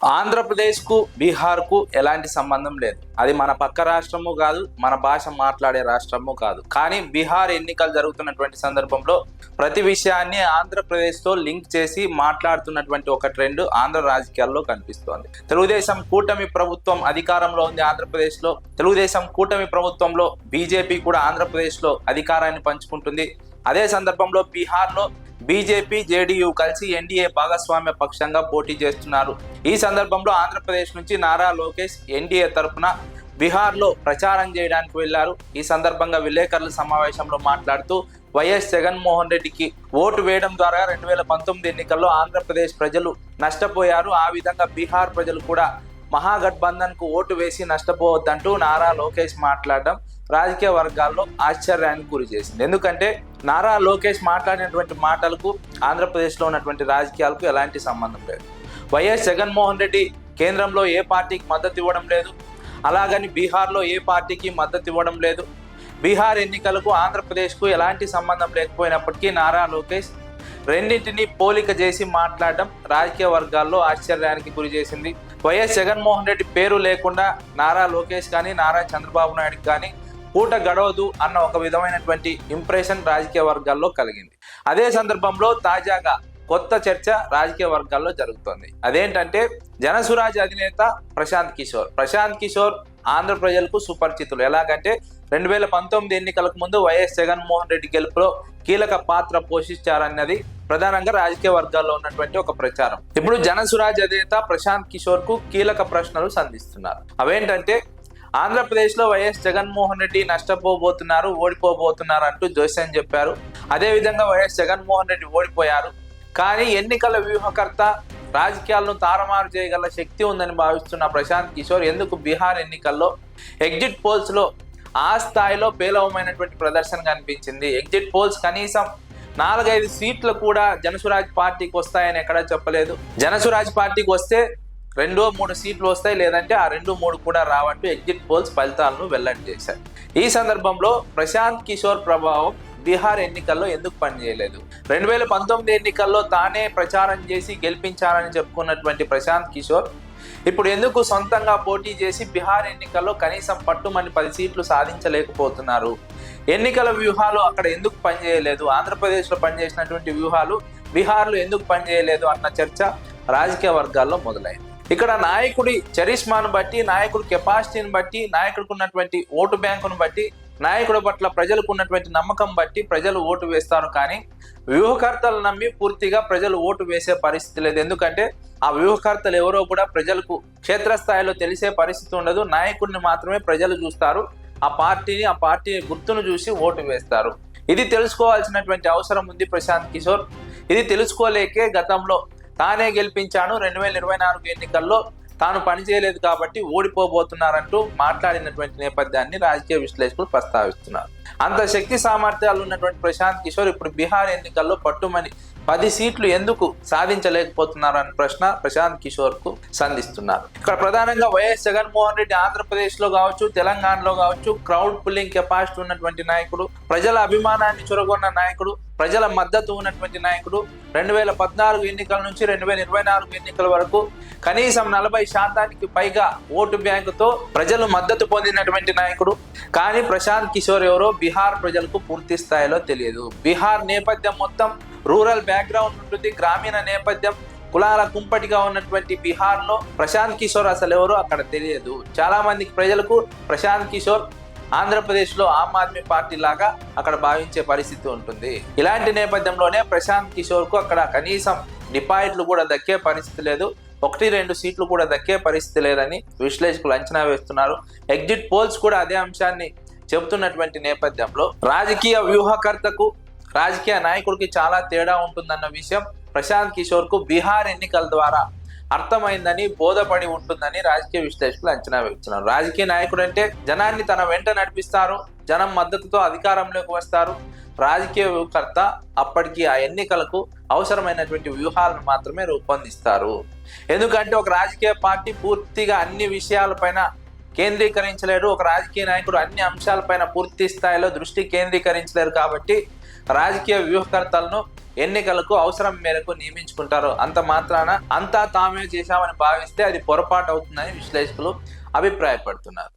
ఆంధ్రప్రదేశ్కు బీహార్కు ఎలాంటి సంబంధం లేదు. అది మన పక్క రాష్ట్రము కాదు మన భాష మాట్లాడే రాష్ట్రము కాదు. కానీ బీహార్ ఎన్నికలు జరుగుతున్నటువంటి సందర్భంలో ప్రతి విషయాన్ని ఆంధ్రప్రదేశ్తో లింక్ చేసి మాట్లాడుతున్నటువంటి ఒక ట్రెండ్ ఆంధ్ర రాజకీయాల్లో కనిపిస్తోంది. తెలుగుదేశం కూటమి ప్రభుత్వం అధికారంలో ఉంది ఆంధ్రప్రదేశ్లో. తెలుగుదేశం కూటమి ప్రభుత్వంలో బీజేపీ కూడా ఆంధ్రప్రదేశ్లో అధికారాన్ని పంచుకుంటుంది. అదే సందర్భంలో బీహార్లో బీజేపీ జేడీయూ కలిసి ఎన్డీఏ భాగస్వామ్య పక్షంగా పోటీ చేస్తున్నారు. ఈ సందర్భంలో ఆంధ్రప్రదేశ్ నుంచి నారా లోకేష్ ఎన్డీఏ తరపున బీహార్లో ప్రచారం చేయడానికి వెళ్ళారు. ఈ సందర్భంగా విలేకరుల సమావేశంలో మాట్లాడుతూ వైఎస్ జగన్మోహన్ రెడ్డికి ఓటు వేయడం ద్వారా రెండు వేల పంతొమ్మిది ఎన్నికల్లో ఆంధ్రప్రదేశ్ ప్రజలు నష్టపోయారు. ఆ విధంగా బీహార్ ప్రజలు కూడా మహాగఠబంధన్కు ఓటు వేసి నష్టపోవద్దంటూ నారా లోకేష్ మాట్లాడడం రాజకీయ వర్గాల్లో ఆశ్చర్యానికి గురి చేసింది. ఎందుకంటే నారా లోకేష్ మాట్లాడినటువంటి మాటలకు ఆంధ్రప్రదేశ్లో ఉన్నటువంటి రాజకీయాలకు ఎలాంటి సంబంధం లేదు. వైఎస్ జగన్మోహన్ రెడ్డి కేంద్రంలో ఏ పార్టీకి మద్దతు ఇవ్వడం లేదు. అలాగని బీహార్లో ఏ పార్టీకి మద్దతు ఇవ్వడం లేదు. బీహార్ ఎన్నికలకు ఆంధ్రప్రదేశ్కు ఎలాంటి సంబంధం లేకపోయినప్పటికీ నారా లోకేష్ రెండింటిని పోలిక చేసి మాట్లాడడం రాజకీయ వర్గాల్లో ఆశ్చర్యానికి గురి చేసింది. వైఎస్ జగన్మోహన్ రెడ్డి పేరు లేకుండా నారా లోకేష్ కానీ నారా చంద్రబాబు నాయుడు కానీ పూట గడవదు అన్న ఒక విధమైనటువంటి ఇంప్రెషన్ రాజకీయ వర్గాల్లో కలిగింది. అదే సందర్భంలో తాజాగా కొత్త చర్చ రాజకీయ వర్గాల్లో జరుగుతోంది. అదేంటంటే జనసురాజ్ అధినేత ప్రశాంత్ కిషోర్. ప్రశాంత్ కిషోర్ ఆంధ్ర ప్రజలకు సుపరిచితులు. ఎలాగంటే రెండు వేల పంతొమ్మిది ఎన్నికలకు ముందు వైఎస్ జగన్మోహన్ రెడ్డి గెలుపులో కీలక పాత్ర పోషించారన్నది ప్రధానంగా రాజకీయ వర్గాల్లో ఉన్నటువంటి ఒక ప్రచారం. ఇప్పుడు జనసురాజ్ అధినేత ప్రశాంత్ కిషోర్కు కీలక ప్రశ్నలు సంధిస్తున్నారు. అవేంటంటే ఆంధ్రప్రదేశ్లో వైఎస్ జగన్మోహన్ రెడ్డి నష్టపోబోతున్నారు ఓడిపోబోతున్నారు అంటూ జోస్యం చెప్పారు. అదేవిధంగా వైఎస్ జగన్మోహన్ రెడ్డి ఓడిపోయారు. కానీ ఎన్నికల వ్యూహకర్త రాజకీయాలను తారుమారు చేయగల శక్తి ఉందని భావిస్తున్న ప్రశాంత్ కిషోర్ ఎందుకు బీహార్ ఎన్నికల్లో ఎగ్జిట్ పోల్స్లో ఆ స్థాయిలో పేలవమైనటువంటి ప్రదర్శన కనిపించింది? ఎగ్జిట్ పోల్స్ కనీసం నాలుగైదు సీట్లు కూడా జనసురాజ్ పార్టీకి వస్తాయని ఎక్కడా చెప్పలేదు. జనసురాజ్ పార్టీకి వస్తే రెండో మూడు సీట్లు వస్తాయి లేదంటే ఆ రెండు మూడు కూడా రావంటూ ఎగ్జిట్ పోల్స్ ఫలితాలను వెల్లడి చేశారు ఈ సందర్భంలో ప్రశాంత్ కిషోర్ ప్రభావం బీహార్ ఎన్నికల్లో ఎందుకు పనిచేయలేదు? రెండు వేల పంతొమ్మిది ఎన్నికల్లో తానే ప్రచారం చేసి గెలిపించారని చెప్పుకున్నటువంటి ప్రశాంత్ కిషోర్ ఇప్పుడు ఎందుకు సొంతంగా పోటీ చేసి బీహార్ ఎన్నికల్లో కనీసం పట్టుమని పది సీట్లు సాధించలేకపోతున్నారు? ఎన్నికల వ్యూహాలు అక్కడ ఎందుకు పనిచేయలేదు? ఆంధ్రప్రదేశ్లో పనిచేసినటువంటి వ్యూహాలు బీహార్లో ఎందుకు పనిచేయలేదు అన్న చర్చ రాజకీయ వర్గాల్లో మొదలైంది. ఇక్కడ నాయకుడి చరిష్మాను బట్టి నాయకుడి కెపాసిటీని బట్టి నాయకుడికి ఉన్నటువంటి ఓటు బ్యాంకును బట్టి నాయకుడి పట్ల ప్రజలకు ఉన్నటువంటి నమ్మకం బట్టి ప్రజలు ఓటు వేస్తారు. కానీ వ్యూహకర్తలు నమ్మి పూర్తిగా ప్రజలు ఓటు వేసే పరిస్థితి లేదు. ఎందుకంటే ఆ వ్యూహకర్తలు ఎవరో కూడా ప్రజలకు క్షేత్రస్థాయిలో తెలిసే పరిస్థితి ఉండదు. నాయకుడిని మాత్రమే ప్రజలు చూస్తారు. ఆ పార్టీని ఆ పార్టీ గుర్తును చూసి ఓటు వేస్తారు. ఇది తెలుసుకోవాల్సినటువంటి అవసరం ఉంది ప్రశాంత్ కిషోర్. ఇది తెలుసుకోలేకే గతంలో తానే గెలిపించాను. రెండు వేల ఇరవై నాలుగు ఎన్నికల్లో తాను పనిచేయలేదు కాబట్టి ఓడిపోబోతున్నారంటూ మాట్లాడినటువంటి నేపథ్యాన్ని రాజకీయ విశ్లేషకులు ప్రస్తావిస్తున్నారు. అంత శక్తి సామర్థ్యాలు ఉన్నటువంటి ప్రశాంత్ కిషోర్ ఇప్పుడు బీహార్ ఎన్నికల్లో పట్టుమని పది సీట్లు ఎందుకు సాధించలేకపోతున్నారు అనే ప్రశ్న ప్రశాంత్ కిషోర్కు సంధిస్తున్నారు. ఇక్కడ ప్రధానంగా వైఎస్ జగన్మోహన్ రెడ్డి ఆంధ్రప్రదేశ్లో కావచ్చు తెలంగాణలో కావచ్చు క్రౌడ్ పుల్లింగ్ కెపాసిటీ ఉన్నటువంటి నాయకుడు ప్రజల అభిమానాన్ని చొరగొన్న నాయకుడు ప్రజల మద్దతు ఉన్నటువంటి నాయకుడు రెండు వేల పద్నాలుగు ఎన్నికల నుంచి రెండు వేల ఇరవై నాలుగు ఎన్నికల వరకు కనీసం నలభై శాతానికి పైగా ఓటు బ్యాంకుతో ప్రజలు మద్దతు పొందినటువంటి నాయకుడు. కానీ ప్రశాంత్ కిషోర్ ఎవరో బీహార్ ప్రజలకు పూర్తి స్థాయిలో తెలియదు. బీహార్ నేపథ్యం మొత్తం రూరల్ బ్యాక్గ్రౌండ్ ఉంటుంది. గ్రామీణ నేపథ్యం కులాల కుంపటిగా ఉన్నటువంటి బీహార్లో ప్రశాంత్ కిషోర్ అసలు ఎవరో అక్కడ తెలియదు. చాలా మంది ప్రజలకు ప్రశాంత్ కిషోర్ ఆంధ్రప్రదేశ్లో ఆమ్ ఆద్మీ పార్టీ లాగా అక్కడ భావించే పరిస్థితి ఉంటుంది. ఇలాంటి నేపథ్యంలోనే ప్రశాంత్ కిషోర్కు అక్కడ కనీసం డిపాజిట్లు కూడా దక్కే పరిస్థితి లేదు. ఒకటి రెండు సీట్లు కూడా దక్కే పరిస్థితి లేదని విశ్లేషకులు అంచనా వేస్తున్నారు. ఎగ్జిట్ పోల్స్ కూడా అదే అంశాన్ని చెబుతున్నటువంటి నేపథ్యంలో రాజకీయ వ్యూహకర్తకు రాజకీయ నాయకుడికి చాలా తేడా ఉంటుందన్న విషయం ప్రశాంత్ కిషోర్కు బీహార్ ఎన్నికల ద్వారా అర్థమైందని బోధపడి ఉంటుందని రాజకీయ విశ్లేషకులు అంచనా వేస్తున్నారు. రాజకీయ నాయకుడు అంటే జనాన్ని తన వెంట నడిపిస్తారు జనం మద్దతుతో అధికారంలోకి వస్తారు. రాజకీయ వ్యూహకర్త అప్పటికి ఆ ఎన్నికలకు అవసరమైనటువంటి వ్యూహాలను మాత్రమే రూపొందిస్తారు. ఎందుకంటే ఒక రాజకీయ పార్టీ పూర్తిగా అన్ని విషయాలపైన కేంద్రీకరించలేరు ఒక రాజకీయ నాయకుడు అన్ని అంశాలపైన పూర్తి స్థాయిలో దృష్టి కేంద్రీకరించలేరు కాబట్టి రాజకీయ వ్యూహకర్తలను ఎన్నికలకు అవసరం మేరకు నియమించుకుంటారు. అంత మాత్రాన అంతా తామే చేశామని భావిస్తే అది పొరపాటు అవుతుందని విశ్లేషకులు అభిప్రాయపడుతున్నారు.